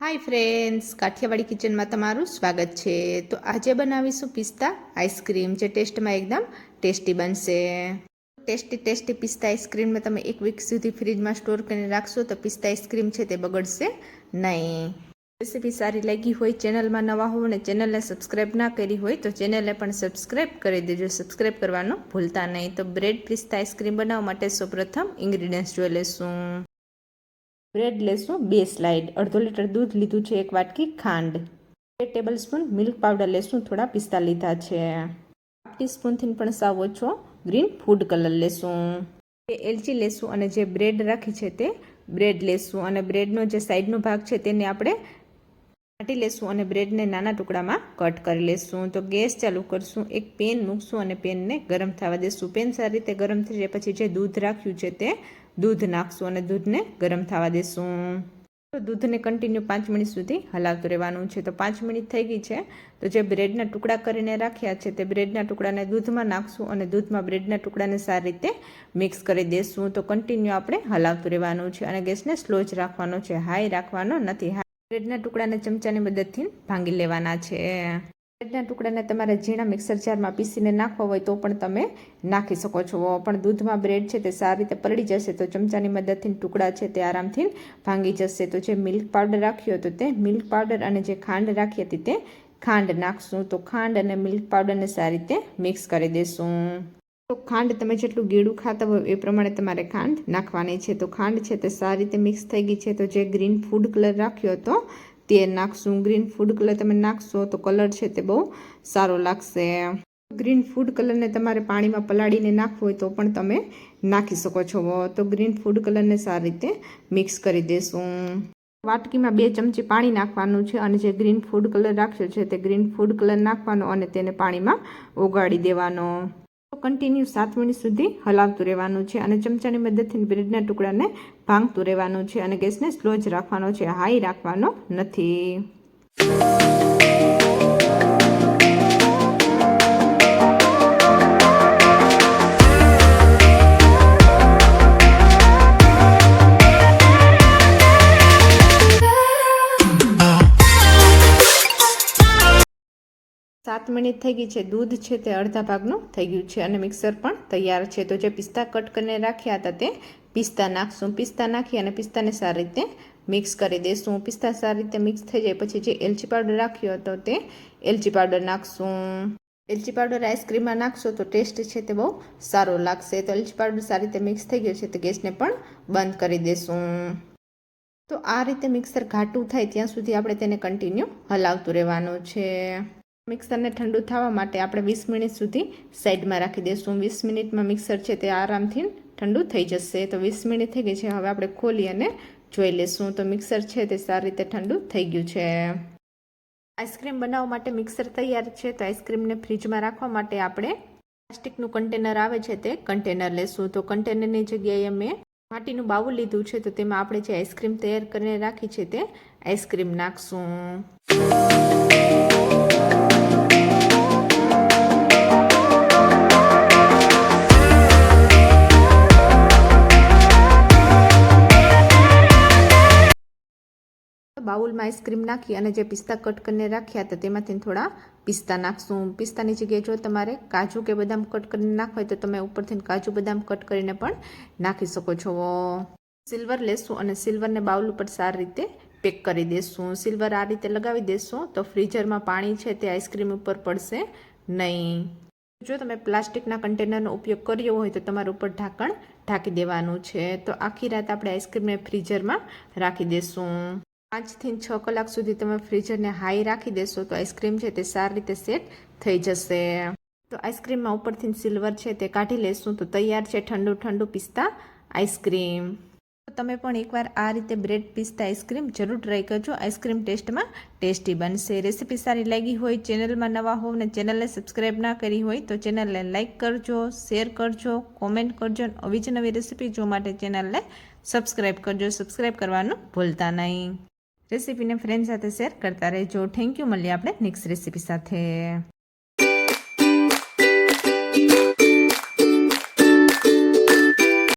Hi friends, Kathiawadi કિચનમાં તમારું સ્વાગત છે. તો આજે બનાવીશું પિસ્તા આઈસ્ક્રીમ, જે ટેસ્ટમાં એકદમ ટેસ્ટી બનશે. ટેસ્ટી ટેસ્ટી પિસ્તા આઈસ્ક્રીમને તમે એક વીક સુધી ફ્રીજમાં સ્ટોર કરીને રાખશો તો પિસ્તા આઈસ્ક્રીમ છે તે બગડશે નહીં. રેસીપી સારી લાગી હોય, ચેનલમાં નવા હો અને ચેનલને સબસ્ક્રાઈબ ના કરી હોય તો ચેનલને પણ સબસ્ક્રાઇબ કરી દેજો. સબસ્ક્રાઈબ કરવાનું ભૂલતા નહીં. તો બ્રેડ પિસ્તા આઈસ્ક્રીમ બનાવવા માટે સૌપ્રથમ ઇન્ગ્રીડિયન્ટ્સ જોઈ લેશું. બ્રેડ લેશું બે સ્લાઇડ. અડધો લીટર દૂધ લીધું છે, એક વાટકી ખાંડ. બે ટેબલ સ્પૂન મિલ્ક પાવડર લેશું, થોડા પિસ્તા લીધા છે. હાફ ટીસ્પૂનથી પણ સાવ ઓછો ગ્રીન ફૂડ કલર લેશું. બે એલચી લેશું અને જે બ્રેડ રાખી છે તે બ્રેડ લેશું. અને બ્રેડનો જે સાઈડનો ભાગ છે તેને આપણે કાઢી લેશું અને બ્રેડને નાના ટુકડામાં કટ કરી લેશું. તો ગેસ ચાલુ કરશું, એક પેન મૂકશું અને પેનને ગરમ થવા દેશું. પેન સારી રીતે ગરમ થઈ જાય પછી જે દૂધ રાખ્યું છે તે દૂધ નાખશું અને દૂધને ગરમ થવા દેશું. તો દૂધને કન્ટિન્યુ પાંચ મિનિટ સુધી હલાવતું રહેવાનું છે. તો પાંચ મિનિટ થઈ ગઈ છે. તો જે બ્રેડના ટુકડા કરીને રાખ્યા છે તે બ્રેડના ટુકડાને દૂધમાં નાખશું અને દૂધમાં બ્રેડના ટુકડાને સારી રીતે મિક્સ કરી દેશું. તો કન્ટિન્યુ આપણે હલાવતું રહેવાનું છે અને ગેસને સ્લો જ રાખવાનો છે. હાઈ રાખવાનો નથી. બ્રેડના ટુકડાને ચમચાની મદદથી ભાંગી લેવાના છે. બ્રેડના ટુકડાને તમારે ઝીણા મિક્સર જારમાં પીસીને નાખવા હોય તો પણ તમે નાખી શકો છો. પણ દૂધમાં બ્રેડ છે તે સારી રીતે પલળી જશે તો ચમચાની મદદથી ટુકડા છે તે આરામથી ભાંગી જશે. તો જે મિલ્ક પાવડર રાખ્યો હતો તે મિલ્ક પાવડર અને જે ખાંડ રાખી હતી તે ખાંડ નાખશું. તો ખાંડ અને મિલ્ક પાવડરને સારી રીતે મિક્સ કરી દેશું. તો ખાંડ તમે જેટલું ગેડું ખાતા હોય એ પ્રમાણે તમારે ખાંડ નાખવાની છે. તો ખાંડ છે તે સારી રીતે મિક્સ થઈ ગઈ છે. તો જે ગ્રીન ફૂડ કલર રાખ્યો હતો તે નાખશું. ગ્રીન ફૂડ કલર તમે નાખશો તો કલર છે તે બહુ સારો લાગશે. ગ્રીન ફૂડ કલરને તમારે પાણીમાં પલાળીને નાખવું હોય તો પણ તમે નાખી શકો છો. તો ગ્રીન ફૂડ કલરને સારી રીતે મિક્સ કરી દેશું. વાટકીમાં બે ચમચી પાણી નાખવાનું છે અને જે ગ્રીન ફૂડ કલર રાખ્યો છે તે ગ્રીન ફૂડ કલર નાખવાનો અને તેને પાણીમાં ઓગાળી દેવાનો. કન્ટિન્યુ સાત મિનિટ સુધી હલાવતું રહેવાનું છે અને ચમચાની મદદથી બ્રેડના ટુકડાને ભાંગતું રહેવાનું છે અને ગેસને સ્લો જ રાખવાનો છે, હાઈ રાખવાનો નથી. સાત મિનિટ થઈ ગઈ છે. દૂધ છે તે અડધા ભાગનું થઈ ગયું છે અને મિક્સર પણ તૈયાર છે. તો જે પિસ્તા કટ કરીને રાખ્યા હતા તે પિસ્તા નાખશું. પિસ્તા નાખી અને પિસ્તાને સારી રીતે મિક્સ કરી દઈશું પિસ્તા સારી રીતે મિક્સ થઈ જાય પછી જે એલચી પાવડર રાખ્યો હતો તે એલચી પાવડર નાખશું. એલચી પાવડર આઈસ્ક્રીમમાં નાખશો તો ટેસ્ટ છે તે બહુ સારો લાગશે. તો એલચી પાવડર સારી રીતે મિક્સ થઈ ગયો છે તો ગેસને પણ બંધ કરી દઈશું તો આ રીતે મિક્સર ઘાટું થાય ત્યાં સુધી આપણે તેને કન્ટિન્યુ હલાવતું રહેવાનું છે. મિક્સરને ઠંડુ થવા માટે આપણે વીસ મિનિટ સુધી સાઈડમાં રાખી દઈશું. વીસ મિનિટમાં મિક્સર છે તે આરામથી ઠંડુ થઈ જશે. તો વીસ મિનિટ થઈ ગઈ છે. હવે આપણે ખોલી અને જોઈ લઈશું. તો મિક્સર છે તે સારી રીતે ઠંડુ થઈ ગયું છે. આઈસ્ક્રીમ બનાવવા માટે મિક્સર તૈયાર છે. તો આઈસ્ક્રીમને ફ્રીજમાં રાખવા માટે આપણે પ્લાસ્ટિકનું કન્ટેનર આવે છે તે કન્ટેનર લેશું. તો કન્ટેનરની જગ્યાએ મેં માટીનું બાવું લીધું છે. તો તેમાં આપણે જે આઈસ્ક્રીમ તૈયાર કરીને રાખી છે તે આઈસ્ક્રીમ નાખશું. બાઉલમાં આઈસ્ક્રીમ નાખી અને જે પિસ્તા કટ કરીને રાખ્યા હતા, તેમાંથી થોડા પિસ્તા નાખશું. પિસ્તાની જગ્યાએ જો તમારે કાજુ કે બદામ કટ કરીને નાખવા હોય તો તમે ઉપરથી કાજુ બદામ કટ કરીને પણ નાખી શકો છો. સિલ્વર લેશું અને સિલ્વરને બાઉલ ઉપર સારી રીતે પેક કરી દેશું. સિલ્વર આ રીતે લગાવી દેશું તો ફ્રીઝરમાં પાણી છે તે આઈસ્ક્રીમ ઉપર પડશે નહીં. જો તમે પ્લાસ્ટિકના કન્ટેનરનો ઉપયોગ કર્યો હોય તો તમારું ઉપર ઢાંકણ ઢાંકી દેવાનું છે. તો આખી રાત આપણે આઈસ્ક્રીમને ફ્રીઝરમાં રાખી દેશું. પાંચથી છ કલાક સુધી તમે ફ્રીઝરને હાઈ રાખી દેશો તો આઈસ્ક્રીમ છે તે સારી રીતે સેટ થઈ જશે. તો આઈસ્ક્રીમમાં ઉપરથી સિલ્વર છે તે કાઢી લેશું તો તૈયાર છે ઠંડુ ઠંડુ પિસ્તા આઈસ્ક્રીમ. તમે પણ એકવાર આ રીતે બ્રેડ પિસ્તા આઈસ્ક્રીમ જરૂર ટ્રાય કરજો. આઈસ્ક્રીમ ટેસ્ટમાં ટેસ્ટી બનશે. રેસીપી સારી લાગી હોય, ચેનલમાં નવા હોવ ને ચેનલને સબસ્ક્રાઈબ ના કરી હોય તો ચેનલને લાઇક કરજો, શેર કરજો, કોમેન્ટ કરજો આવી જ નવી રેસીપી જોવા માટે ચેનલને સબસ્ક્રાઈબ કરજો. સબસ્ક્રાઈબ કરવાનું ભૂલતા નહીં. રેસીપીને ફ્રેન્ડ સાથે શેર કરતા રહેજો. થેન્ક યુ મળીએ આપણે નેક્સ્ટ રેસીપી સાથે.